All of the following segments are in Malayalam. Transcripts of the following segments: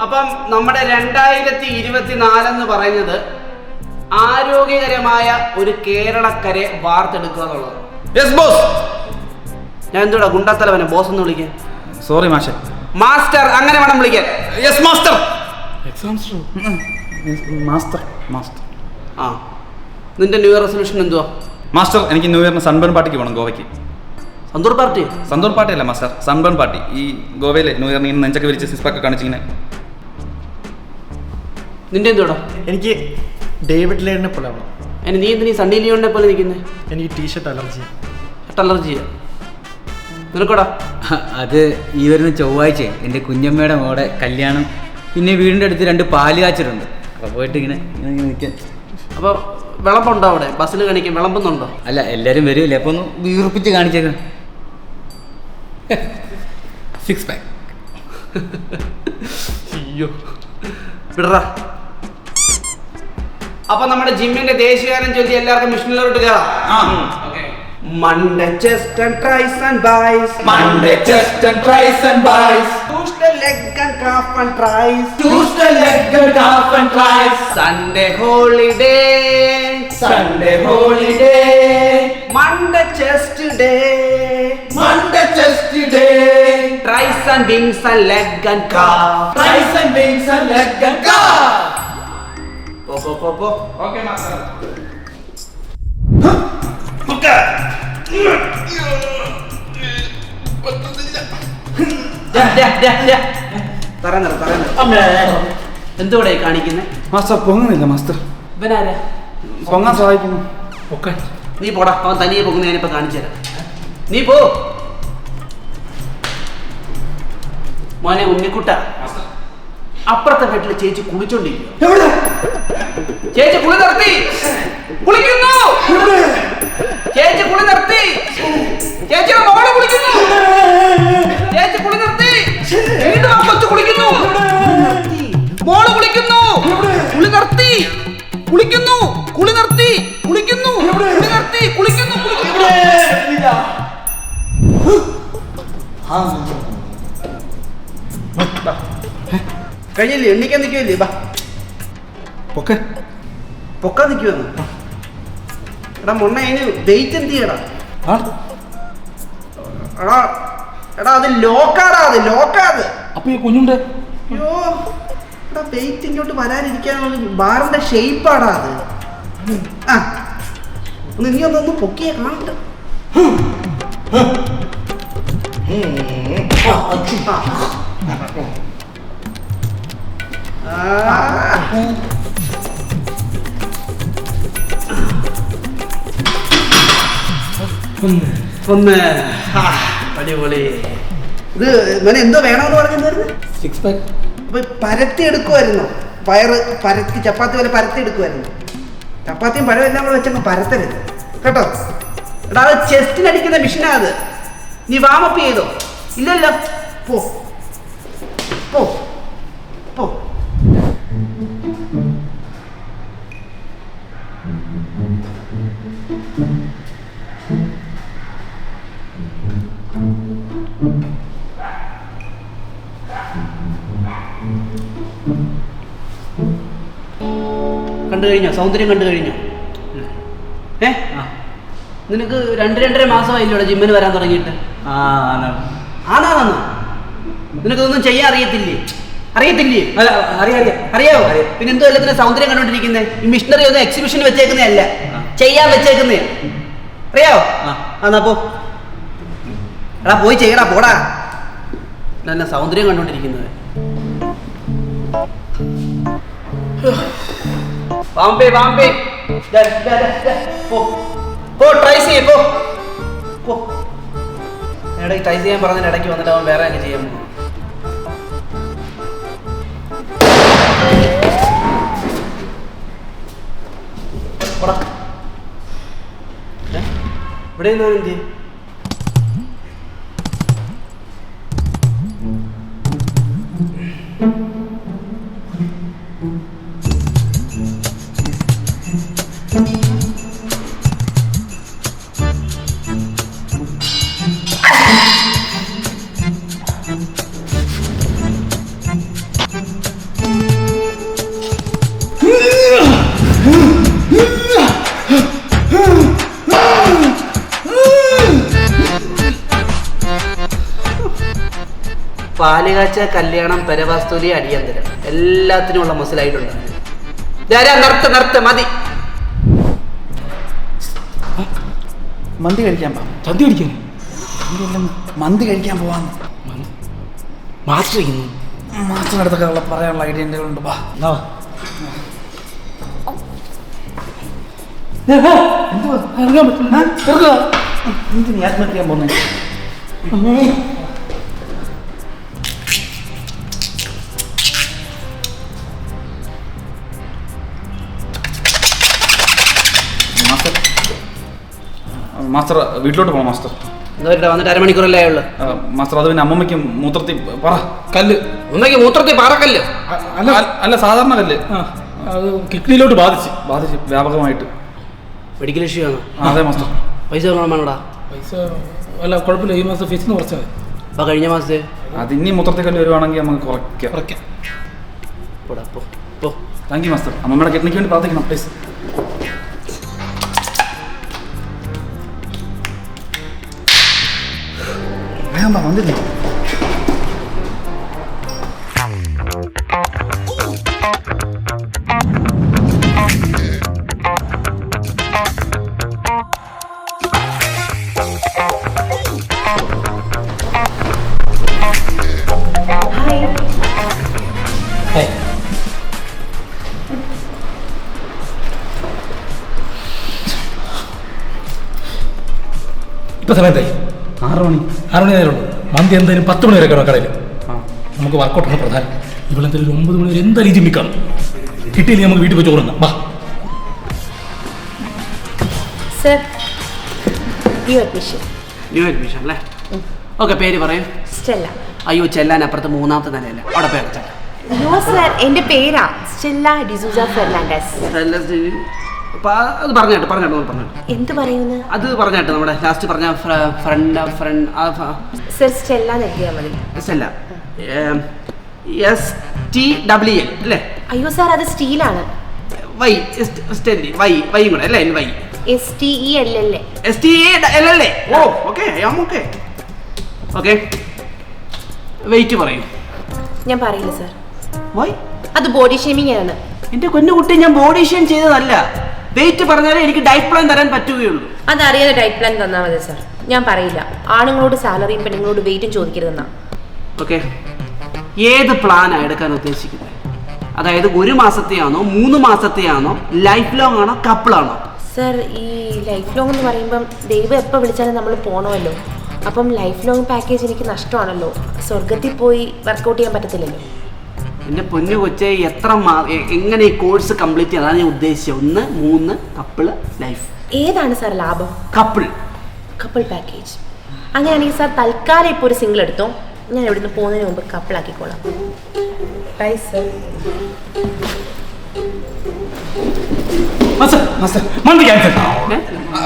അപ്പം നമ്മുടെ രണ്ടായിരത്തി ഇരുപത്തിനാലെന്ന് പറയുന്നത് ആരോഗ്യകരമായ ഒരു കേരളക്കരെ വാർത്തെടുക്കുക എന്നുള്ളത് യെസ് ബോസ് ഞാൻ എന്തുടാ ഗുണ്ടാത്തലവനെ ബോസ് എന്ന് വിളിക്കാൻ? സോറി മാഷെ. മാസ്റ്റർ അങ്ങനെ വേണം വിളിക്കാൻ. യെസ് മാസ്റ്റർ മാസ്റ്റർ മാസ്റ്റർ ആ. നിന്റെ ന്യൂ ഇയർ റെസൊല്യൂഷൻ എന്തുവാ? മാസ്റ്റർ എനിക്ക് ന്യൂ ഇയറിന് സൺബേൺ പാർട്ടിക്ക് പോകണം ഗോവയ്ക്ക്. സന്തൂർ പാർട്ടി സന്തൂർ പാർട്ടി അല്ല മാസ്റ്റർ സൺബേൺ പാർട്ടി ഈ ഗോവയിലെ ന്യൂ ഇയറിന് ഇന്ന് നെഞ്ചൊക്കെ വിരിച്ച് സിസ്പൊക്കെ കാണിച്ചിങ്ങനെ നിന്റെ എന്തുവാടാ എനിക്ക് ഡേവിഡ് ലേണിനെ പോലെ ആവണം. എന്നെ നീ എന്തിനീ സണ്ണി ലിയോണിനെ പോലെ നിൽക്കുന്നത് എനിക്ക് ടീഷർട്ട് അലർജി അലർജിയാ. നിനക്കോടാ? അത് ഈ വരുന്ന ചൊവ്വാഴ്ച എന്റെ കുഞ്ഞമ്മയുടെ മോടെ കല്യാണം. പിന്നെ വീടിന്റെ അടുത്ത് രണ്ട് പാൽ കാച്ചിട്ടുണ്ട്. അപ്പോൾ പോയിട്ട് ഇങ്ങനെ ഇങ്ങനെ ഇങ്ങനെ നിൽക്കാൻ അപ്പോൾ വിളമ്പുണ്ടോ അവിടെ? ബസ്സിൽ കാണിക്കാൻ വിളമ്പുന്നുണ്ടോ? അല്ല എല്ലാവരും വരുമല്ലേ അപ്പോൾ ഒന്ന് വീർപ്പിച്ച് കാണിച്ചേക്കാം. Six pack. അയ്യോ. വിടറാ. അപ്പൊ നമ്മുടെ ജിമ്മിന്റെ ദേശീയഗാനം ചൊല്ലി എല്ലാവർക്കും മിഷനിലോട്ട് കയറാം Monday chest and tris and bis Monday chest and tries and buys. Tuesday leg and calf and tris Tuesday leg and half and tries. Sunday holiday Sunday holiday. Monday chest day Monday chest day. Tris and wings and leg and calf Tries and wings and leg and calf. പോ പോ പോ പോ. പറയുന്നത് പറയുന്നത് എന്തുകൂടെ കാണിക്കുന്നത് മാസ്റ്റർ പൊങ്ങുന്നില്ല മാസ്റ്റർ ഇവനാരാ? പൊങ്ങാൻ സഹായിക്കുന്നു. ഒക്കെ നീ പോടാ. അവൻ തനിയെ പൊങ്ങുന്ന ഞാനിപ്പോ കാണിച്ചു തരാം. നീ പോ. മോനെ ഉണ്ണിക്കുട്ട. അപ്പുറത്തെ വീട്ടിൽ ചേച്ചി കുളിച്ചോണ്ടിരിക്കും ചേച്ചി കുളി നിർത്തി. കുളിക്കുന്നു. ചേച്ചി കുളി നിർത്തി. ചേച്ചിയുടെ കുളിക്കുന്നു. ചേച്ചി കുളി നിർത്തി. വീണ്ടും ആ കൊച്ചു കുളിക്കുന്നു. മോൾ കുളിക്കുന്നു. കുളി നിർത്തി. കുളിക്കുന്നു. കുളി നിർത്തി. കുളിക്കുന്നു. കുളി നിർത്തി. കുളിക്കുന്നു. കുളിക്കുന്നു. കഴിഞ്ഞില്ലേ? എണ്ണിക്കാൻ നിൽക്കുമല്ലേ ബാ. പൊക്കെ. പൊക്കാൻ നിൽക്കുമെന്ന് എടാ മുണ്ണ അതിന് ഡേറ്റ് എന്ത് ചെയ്യടാ? എടാ എടാ അത് ലോക്കാടാ അത് ലോക്കാത്. അപ്പൊ ഈ കുഞ്ഞുണ്ട്. അയ്യോ എടാ വെയിറ്റ് ഇങ്ങോട്ട് വരാനിരിക്കാനുള്ള ബാറിന്റെ ഷേപ്പാടാ അത്. ആ. ഒന്ന് നീ ഒന്ന് ഒന്ന് പൊക്കിയെ ആ ആ. ഒന്ന്. അടിപൊളി. ഇത് ഇവന് എന്തോ വേണമെന്ന് പറഞ്ഞിരുന്നു സിക്സ് പാക്ക് അപ്പൊ പരത്തി എടുക്കുമായിരുന്നു പയറ് പരത്തി ചപ്പാത്തി പോലെ പരത്തി എടുക്കുമായിരുന്നു ചപ്പാത്തിയും പഴം എല്ലാം കൂടെ വെച്ചങ്ങ് പരത്തരുത്. കേട്ടോ? എടാ അത് ചെസ്റ്റിനടിക്കുന്ന മെഷീനാ അത്. നീ വാമപ്പ് ചെയ്തോ? ഇല്ലല്ലോ. പോ. പോ. കണ്ടു കഴിഞ്ഞോ? സൗന്ദര്യം കണ്ടു കഴിഞ്ഞോ? ഏ? നിനക്ക് രണ്ട് രണ്ടര മാസമായില്ലോടെ ജിമ്മിന് വരാൻ തുടങ്ങിയിട്ട്. ആ ആണ്. നിനക്ക് നിനക്കൊന്നും ചെയ്യാൻ അറിയത്തില്ലേ? അറിയത്തില്ലേ? അല്ല അറിയാം അറിയാം. അറിയാവോ? പിന്നെ എന്തോ എല്ലാത്തിനും സൗന്ദര്യം കണ്ടോണ്ടിരിക്കുന്നത് ഈ മിഷണറി ഒന്നും എക്സിബിഷന് വെച്ചേക്കുന്നതല്ല ചെയ്യാൻ വെച്ചേക്കുന്നേ. അറിയാവോ? എന്നാ പോ എടാ പോയി ചെയ്യടാ പോടാ. നല്ല സൗന്ദര്യം കണ്ടോണ്ടിരിക്കുന്നത്. വാമ്പേ വാമ്പേ. പോ ട്രൈ ചെയ്യേ പോ പോ എടാ ട്രൈ ചെയ്യാൻ പറഞ്ഞതിന് ഇടയ്ക്ക് വന്നിട്ട് അവൻ വേറെ അങ്ങ് ചെയ്യാൻ പോകും ഇവിടെ നിന്ന് എന്ത് ചെയ്യും? പാലുകാച്ച കല്യാണം പരവാസ്തുലി അടിയന്തരം എല്ലാത്തിനുമുള്ള ഉള്ള മുസലായിട്ടുണ്ട് നിർത്ത് നിർത്ത് മതി മന്തി കഴിക്കാൻ പോവാം ചന്തി അടിക്കാൻ മന്തി കഴിക്കാൻ പോവാന്ന് മാസ്റ്റർ ചെയ്യുന്നു മാസ്റ്റർ അടുത്തൊക്കെ ഉള്ള പറയാനുള്ള ഐഡിയ എന്റെ ഉണ്ട് വാ എന്നാ വാ. എന്തുവാ? ഇറങ്ങാൻ പറ്റില്ല. ഇറങ്ങുക. നീ ആത്മഹത്യ ചെയ്യാൻ മാസ്റ്റർ വീട്ടിലോട്ട് പോണം മാസ്റ്റർ. വന്നിട്ട് അരമണിക്കൂറല്ലേ അത് പിന്നെ അമ്മമ്മയ്ക്ക് മൂത്രത്തിൽ പറ. കല്ല്. മൂത്രത്തിൽ പാറക്കല്ല് അല്ല. സാധാരണ കല്ല്. അത് കിഡ്നിയിലോട്ട് ബാധിച്ച്. ബാധിച്ച് വ്യാപകമായിട്ട്. മെഡിക്കൽ ഇഷ്യൂ ആണ്? അതെ മാസ്റ്റർ. പൈസ വേണോടാ പൈസ അല്ല കുഴപ്പമില്ല. ഈ മാസം ഫീസിന് കുറച്ചാൽ മതി. അപ്പൊ കഴിഞ്ഞ മാസത്തെ? അത് ഇനി മൂത്രത്തിൽ കല്ല് വരുവാണെങ്കിൽ നമുക്ക് കുറയ്ക്കാം. കുറയ്ക്കാം. പോടാ പോ പോ. Thank you master. അമ്മമ്മയുടെ കിഡ്നിക്ക് വേണ്ടി പ്രാർത്ഥിക്കണം പ്ലീസ് വേഗം വാ, വന്നില്ലേ ഏയ്. ഇപ്പൊ സമയത്തായി ആറ് മണി ആറ് മണി നേരമുള്ളൂ മന്തി എന്തായാലും പത്ത് മണി വരെ കിടക്കണം കടയിൽ ആ. നമുക്ക് വർക്കൗട്ടാണ് പ്രധാനം. ഇവളെന്തായാലും ഒരു ഒമ്പത് മണി വരെ എന്തായാലും ജിമ്മിൽ കാണും കിട്ടിയില്ലെങ്കിൽ നമുക്ക് വീട്ടിൽ പോയി ചോറുന്ന വാ. Sir you admission. New admission അല്ലേ? ഓക്കെ പേര് പറയൂ. സ്റ്റെല്ല. അയ്യോ ചെല്ലാൻ അപ്പുറത്ത് മൂന്നാമത്തെ നിലയല്ല? അവിടെ പേര് ചെല്ലാം സർ എന്റെ പേരാ സ്റ്റെല്ല ഡിസൂസ ഫെർണാണ്ടസ്. അത് പറഞ്ഞാട്ട് പറഞ്ഞാട്ട് എന്ത് പറയുന്നു? അത് പറഞ്ഞാട്ട് നമ്മുടെ ലാസ്റ്റ് പറഞ്ഞ ഫ്രണ്ട് ഫ്രണ്ട് സർ സ്റ്റെല്ല നൽകിയാൽ മതി. അല്ല എസ് ടി ഡബ്ല്യു എൽ അല്ലേ? അയ്യോ സാർ അത് സ്റ്റീലാണ് വൈ സ്റ്റെല്ലി വൈ വൈയും കൂടെ അല്ലേ? Y S T E L L A S T L അല്ലേ ഓ ഓക്കെ ആം ഓക്കെ ഓക്കെ വെയിറ്റ് പറയൂ. ഞാൻ പറയില്ല സർ വൈ അത് ബോഡി ഷേമിംഗ് ആണ്. എന്റെ എന്റെ കുഞ്ഞുകുട്ടി ഞാൻ ബോഡി ഷേം ചെയ്തതല്ല. വെയിറ്റ് പറഞ്ഞാലേ എനിക്ക് ഡയറ്റ് പ്ലാൻ തരാൻ പറ്റുകയുള്ളൂ. അതറിയാതെ ഡയറ്റ് പ്ലാൻ തന്നാൽ മതി സാർ ഞാൻ പറയില്ല. ആണുങ്ങളോട് സാലറിയും പെണ്ണുങ്ങളോട് വെയിറ്റും ചോദിക്കരുതെന്നാ. ഓക്കെ ഏത് പ്ലാനാണ് എടുക്കാൻ ഉദ്ദേശിക്കുന്നത്? അതായത് ഒരു മാസത്തെയാണോ മൂന്ന് മാസത്തെയാണോ ലൈഫ് ലോങ് ആണോ കപ്പിളാണോ സർ ഈ ലൈഫ് ലോങ് എന്ന് പറയുമ്പം ദൈവം എപ്പോൾ വിളിച്ചാലും നമ്മൾ പോകണമല്ലോ അപ്പം ലൈഫ് ലോങ് പാക്കേജ് എനിക്ക് നഷ്ടമാണല്ലോ. സ്വർഗത്തിൽ പോയി വർക്കൗട്ട് ചെയ്യാൻ പറ്റത്തില്ലല്ലോ. എന്റെ പൊന്നു കൊച്ചെ എത്ര മാ എങ്ങനെ ഈ കോഴ്സ് കംപ്ലീറ്റ് ചെയ്യാൻ അതാണ് ഞാൻ ഉദ്ദേശിച്ചത്. ഒന്ന് മൂന്ന് കപ്പിൾ ലൈഫ് ഏതാണ് സാർ ലാഭം? കപ്പിൾ കപ്പിൾ പാക്കേജ് അങ്ങനെയാണെങ്കിൽ സാർ തൽക്കാലം ഇപ്പോൾ ഒരു സിംഗിൾ എടുത്തോ? ഞാൻ ഇവിടുന്ന് പോകുന്നതിന് മുമ്പ് കപ്പിളാക്കിക്കോളാം ബൈ സർ മാസ്റ്റർ മാസ്റ്റർ മന്ത്രി ക്യാൻസൽ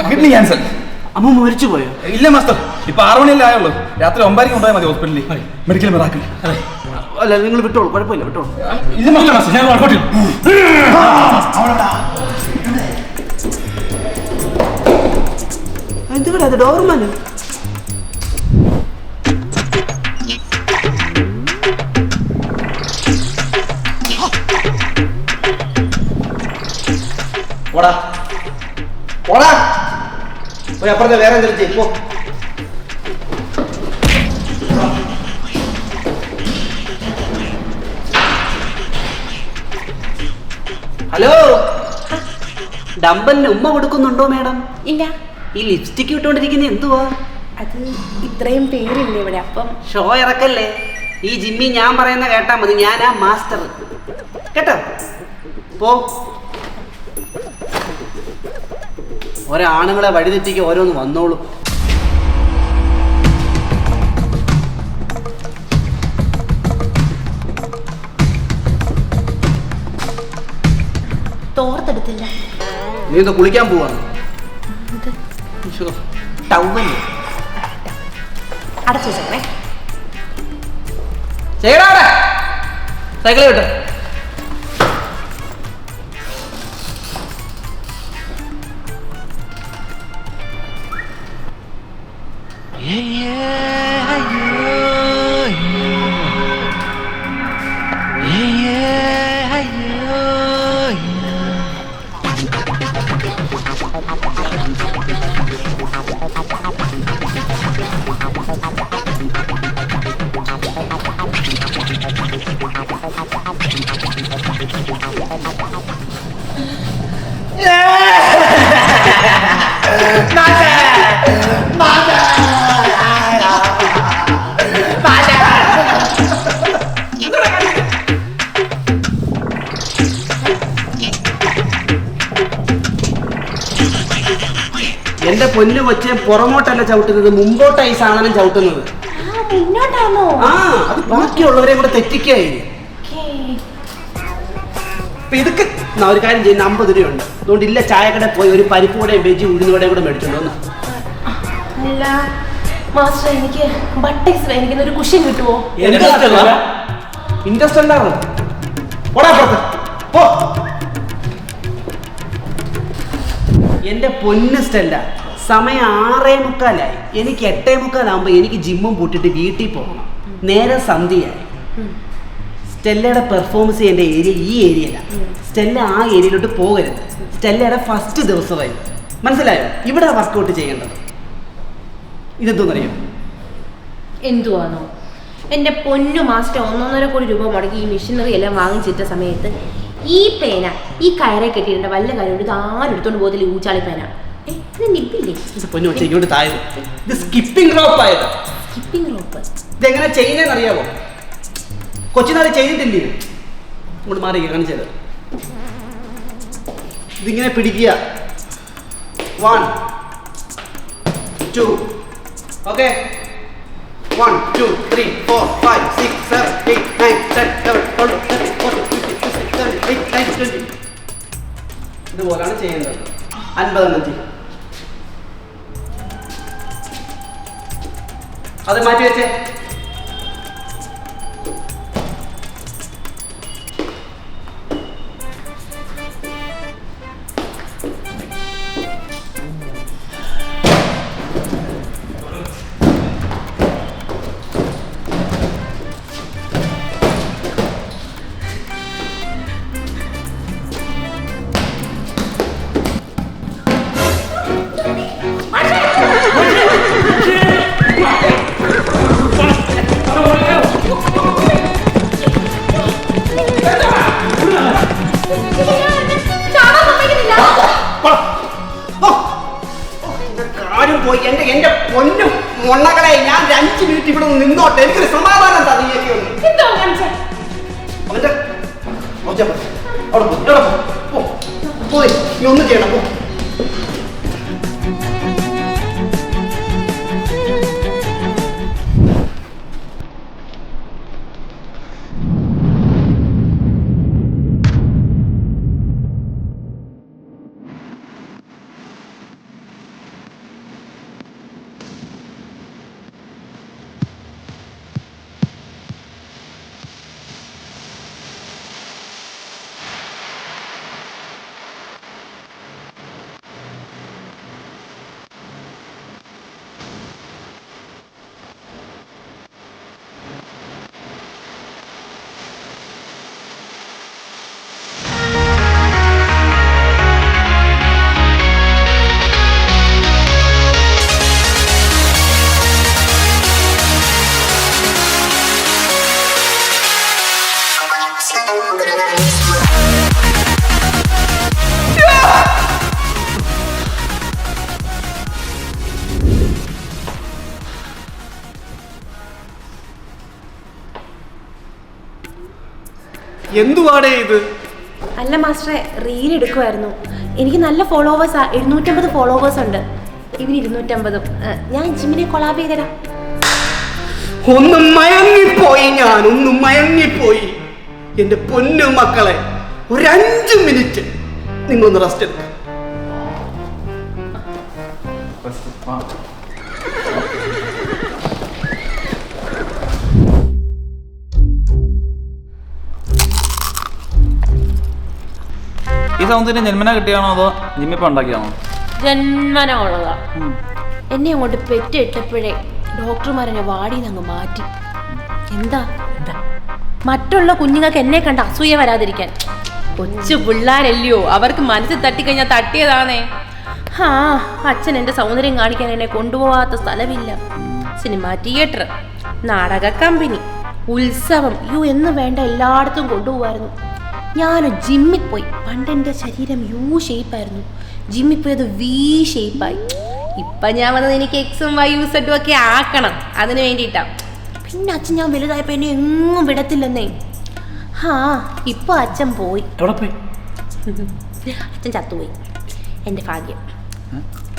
കിഡ്നി ക്യാൻസൽ അമ്മ മരിച്ചു പോയോ ഇല്ല മാസ്റ്റർ ഇപ്പൊ ആറു മണിയല്ലേ ആയുള്ളൂ. രാത്രി ഒമ്പതരയ്ക്ക് ഉണ്ടായ മതി ഹോസ്പിറ്റലിൽ മെഡിക്കൽ മിറാക്കിൽ അല്ല നിങ്ങൾ വിട്ടോളൂ. കുഴപ്പമില്ല വിട്ടോളൂ. ഞാൻ എന്തുകൂടെ അത്? ഡോർമാൻ പോടാ. പോടാ. പോയി അപ്പുറത്തെ വേറെ എന്തെങ്കിലും ചെയ്യും പോ. ഹലോ. ഡമ്പലിന് ഉമ്മ കൊടുക്കുന്നുണ്ടോ മാഡം? ഇല്ല. ഈ ലിപ്സ്റ്റിക് ഇട്ടുകൊണ്ടിരിക്കുന്ന എന്തുവാ? അത് ഇത്രയും പേരില്ല ഇവിടെ അപ്പം ഷോ ഇറക്കല്ലേ? ഈ ജിമ്മി ഞാൻ പറയുന്ന കേട്ടാ മതി ഞാൻ ആ മാസ്റ്റർ. കേട്ടോ? പോ. ഒരാണുങ്ങളെ വഴിതെറ്റിക്ക് ഓരോന്ന് വന്നോളൂ. തോർത്തെടുത്തില്ല. നീ എന്താ കുളിക്കാൻ പോവാണ് ടൗവല്ലേ അടച്ചു ചെയ്യടാ സൈക്കിൾ വിട്ട് എന്റെ പൊന്നു കൊച്ചെ പുറമോട്ടല്ല ചവിട്ടുന്നത്. മുമ്പോട്ടായി സാധനം ചവിട്ടുന്നത്. മുന്നോട്ടാണോ ആ അത് ബാക്കിയുള്ളവരെ കൂടെ തെറ്റിക്കായി അപ്പൊ ഇതൊക്കെ ഒരു കാര്യം ചെയ്യുന്ന അമ്പത് രൂപയുണ്ട്. അതുകൊണ്ട് ഇല്ല ചായക്കട പോയി ഒരു പരിപ്പ് കൂടെയും വെജി ഉഴുന്നുകൂടെയും കൂടെ മേടിച്ചോണ്ട് അല്ല മാസ്റ്റർ എനിക്ക് ബട്ടക്സ് ഒരു കിട്ടുമോ ഇൻട്രസ്റ്റ് ഉണ്ടാവും പോ. എന്റെ പൊന്ന് സ്റ്റെല്ല സമയം ആറേ മുക്കാലായി. എനിക്ക് എട്ടേ മുക്കാലാകുമ്പോൾ എനിക്ക് ജിമ്മും പൂട്ടിട്ട് വീട്ടിൽ പോകണം. നേരെ സന്ധ്യയായി. സ്റ്റെല്ലയുടെ പെർഫോമൻസ് ചെയ്യേണ്ട ഏരിയ ഈ ഏരിയയിലാണ് സ്റ്റെല്ല ആ ഏരിയയിലോട്ട് പോകരുത്. സ്റ്റെല്ലയുടെ ഫസ്റ്റ് ദിവസമായി. മനസ്സിലായോ? ഇവിടെ വർക്കൗട്ട് ചെയ്യേണ്ടത്. ഇതെന്തോന്നറിയോ? എന്തുവാണോ എന്റെ പൊന്നു മാസ്റ്റർ ഒന്നൊന്നര കോടി രൂപ മുടക്കി ഈ മെഷീനറി എല്ലാം വാങ്ങിച്ചിട്ട സമയത്ത് ഈ പേന ഈ കയറെ കെട്ടിയിട്ടുണ്ട് വല്ല കാര്യം ഇത് ആരും എടുത്തോണ്ട് പോകത്തില്ല ഊച്ചാളി പേന. ഇത് സ്കിപ്പിംഗ് റോപ്പ് ആയത്. സ്കിപ്പിംഗ് റോപ്പ് ഇതെങ്ങനെ ചെയ്യുന്നതെന്ന് അറിയാമോ കൊച്ചിനാളെ ചെയ്തിട്ടില്ലേ? ഇങ്ങോട്ട് മാറി കാണിച്ചത് ഇതിങ്ങനെ പിടിക്കുക. One two okay one two three four five six seven eight nine ten eleven twelve thirteen fourteen fifteen sixteen seven eight nine twenty ഇതുപോലാണ് ചെയ്യേണ്ടത്. അൻപതെണ്ണം ചെയ്യും. അത് മാറ്റി വെച്ചേ. എനിക്കൊരു സമാധാനം എന്താ നീയൊക്കെ ഒന്ന് ഒച്ച പോ. അവിടെ പോ, ഇവിടെ പോ. പോ. പോയി നീ ഒന്നും ചെയ്യണം പോ എന്തുവാടേ ഇത്? അല്ല മാസ്റ്ററെ റീൽ എടുക്കുമായിരുന്നു എനിക്ക് നല്ല ഫോളോവേഴ്സാ എഴുന്നൂറ്റമ്പത് ഫോളോവേഴ്സ് ഉണ്ട്. ഇവന് ഇരുന്നൂറ്റമ്പതും. ഞാൻ ജിമ്മിനെ കൊളാബ് ചെയ്തരാം. ഒന്ന് മയങ്ങിപ്പോയി ഞാൻ ഒന്ന് മയങ്ങിപ്പോയി. എന്റെ പൊന്നു മക്കളെ ഒരു അഞ്ച് മിനിറ്റ്. നിങ്ങളൊന്ന് റെസ്റ്റ് എടുക്കുക സൗന്ദര്യം ജന്മന കിട്ടിയാണോ അതോ ജിമ്മിപ്പ ഉണ്ടാക്കിയാണോ ജന്മനമുള്ളതാ എന്നെ അങ്ങോട്ട് പെറ്റിട്ടപ്പോഴേ ഡോക്ടർമാരെന്നെ വാടിയിൽ അങ്ങ് മാറ്റി. എന്താ? മറ്റുള്ള കുഞ്ഞുങ്ങൾക്ക് എന്നെ കണ്ട അസൂയ വരാതിരിക്കാൻ. കൊച്ചു പിള്ളാരല്ലയോ? അവർക്ക് മനസ്സിൽ തട്ടിക്കഴിഞ്ഞാൽ തട്ടിയതാണേ. ആ അച്ഛൻ എന്റെ സൗന്ദര്യം കാണിക്കാൻ എന്നെ കൊണ്ടുപോകാത്ത സ്ഥലമില്ല. സിനിമ തിയേറ്റർ നാടക കമ്പനി ഉത്സവം യു എന്ന് വേണ്ട എല്ലായിടത്തും കൊണ്ടുപോകായിരുന്നു ഞാൻ ജിമ്മിൽ പോയി. പണ്ട് എന്റെ ശരീരം യു ഷേപ്പായിരുന്നു ജിമ്മിൽ പോയത് വി ഷേപ്പായി ഇപ്പൊ ഞാൻ വന്നത് എനിക്ക് എക്സും വൈ യു സെറ്റും ഒക്കെ ആക്കണം. അതിന് വേണ്ടിയിട്ടാ. പിന്നെ അച്ഛൻ ഞാൻ വലുതായപ്പോ എന്നെ എങ്ങും വിടത്തില്ലെന്നേ. ഹാ ഇപ്പൊ അച്ഛൻ പോയി. അച്ഛൻ ചത്തുപോയി. എന്റെ ഭാഗ്യം.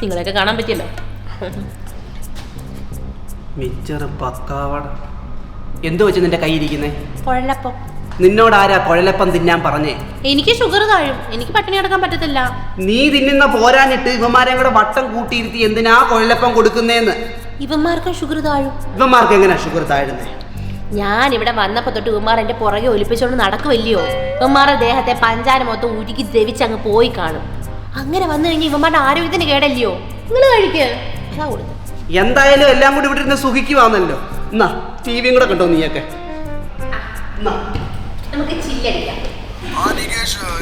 നിങ്ങളെയൊക്കെ കാണാൻ പറ്റിയല്ലോ. പക്കാവട. എന്തോ വെച്ച് നിന്റെ കയ്യിരിക്കുന്നേ നിന്നോട് ആരാ കുഴലപ്പം തിന്നാൻ പറഞ്ഞേ? എനിക്ക് ഷുഗർ താഴും. എനിക്ക് പട്ടിണി കിടക്കാൻ പറ്റത്തില്ല. നീ തിന്നുന്ന പോരാനിട്ട് ഇവന്മാരെ കൂടെ വട്ടം കൂട്ടിയിരുത്തി എന്തിനാ കുഴലപ്പം കൊടുക്കുന്നേന്ന്? ഇവന്മാർക്കും ഷുഗർ താഴും. ഇവന്മാർക്ക് എങ്ങനെ ഷുഗർ താഴുന്നേ? ഞാൻ ഇവിടെ വന്നപ്പോ തൊട്ട് ഇവന്മാർ എന്റെ പുറകെ ഒലിപ്പിച്ചോണ്ട് നടക്കുമല്ലയോ ഇവന്മാരുടെ ദേഹത്തെ പഞ്ചാര മൊത്തം ഉരുക്കി ദ്രവിച്ച് അങ്ങ് പോയി കാണും. അങ്ങനെ വന്നു കഴിഞ്ഞാൽ ഇവന്മാരുടെ ആരോഗ്യത്തിന് കേടല്ലയോ? നിങ്ങൾ കഴിക്കുക അതാ കൊടുത്തു എന്തായാലും എല്ലാം കൂടി ഇവിടെ ഇരുന്ന് സുഖിക്കുവാന്നല്ലോ. എന്നാ ടി വിയും കൂടെ കണ്ടോ നീയൊക്കെ? എന്നാ നമുക്ക് ചില്ലടിക്കാം.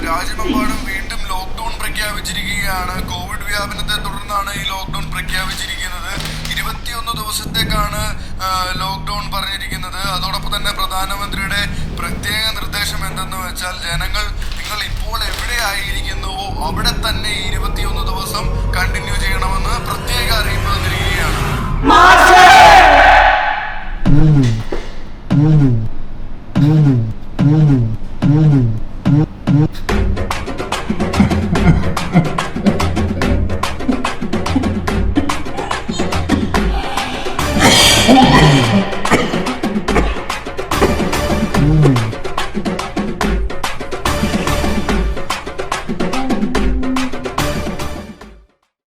രാജ്യമെമ്പാടും വീണ്ടും ലോക്ക്ഡൌൺ പ്രഖ്യാപിച്ചിരിക്കുകയാണ്. കോവിഡ് വ്യാപനത്തെ തുടർന്നാണ് ഈ ലോക്ക്ഡൌൺ പ്രഖ്യാപിച്ചിരിക്കുന്നത്. ഇരുപത്തിയൊന്ന് ദിവസത്തേക്കാണ് ലോക്ക്ഡൗൺ ലോക്ക്ഡൌൺ പറഞ്ഞിരിക്കുന്നത്. അതോടൊപ്പം തന്നെ പ്രധാനമന്ത്രിയുടെ പ്രത്യേക നിർദ്ദേശം എന്തെന്ന് വെച്ചാൽ ജനങ്ങൾ നിങ്ങൾ ഇപ്പോൾ എവിടെ ആയിരിക്കുന്നുവോ അവിടെ തന്നെ ഈ ഇരുപത്തിയൊന്ന് ദിവസം കണ്ടിന്യൂ ചെയ്യണമെന്ന് പ്രത്യേക അറിയിപ്പ് തന്നിരിക്കുകയാണ്.